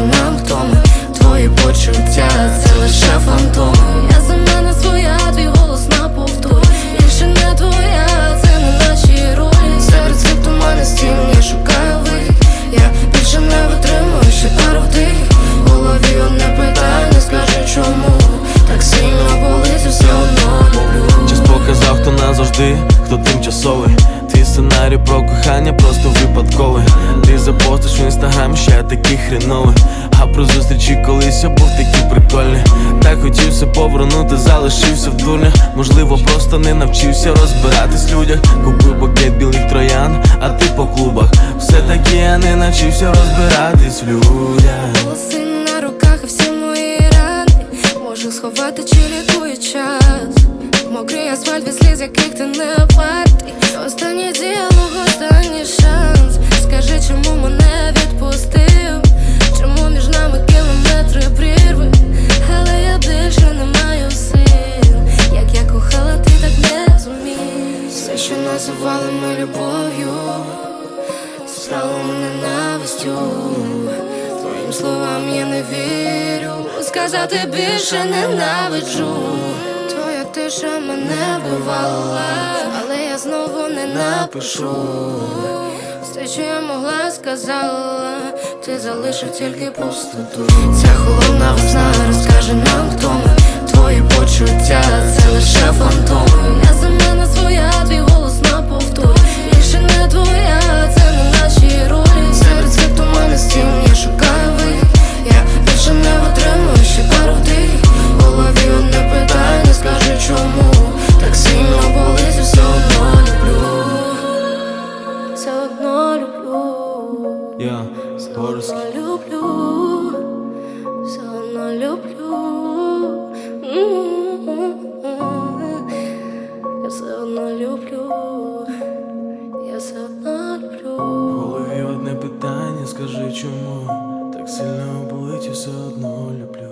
покаже нам, хто Твої почуття, це лише фантом. Я за мене своя, твій голос на повтор. Більше не твоя, це не наші ролі. Серед цих туманих стін я шукаю вихід Я більше не витримую, ще пару вдих голові он не питає, не скажи, чому. Так сильно болить все одно Час показав, хто назавжди, хто тимчасовий? Твій сценарій про кохання просто вибух запостиш в інстаграм, що я такий хреновий А про зустрічі колись я був такий прикольний. Так хотів все повернути, залишився в дурнях Можливо, просто не навчився розбиратись людях. Купив букет білих троян, а ти по клубах. Все таки я не навчився розбиратись в людях. Волоси на руках і всі мої рани Можу сховати чи лікує час. Мокрий асфальт від сліз, яких ти не вартий. Останній діалог, останній шанс що називали ми любов'ю стало ненавистю Твоїм словам я не вірю Сказати більше ненавиджу. Твоя тиша мене вбивала Але я знову не напишу. Все, що я могла, сказала Ти залишив тільки пустоту. Ця холодна весна розкаже нам, хто ми Я Горський люблю, все одно люблю. Я все одно люблю, я все одно В люблю. голові одне питання, скажи чому Так сильно болить все одно люблю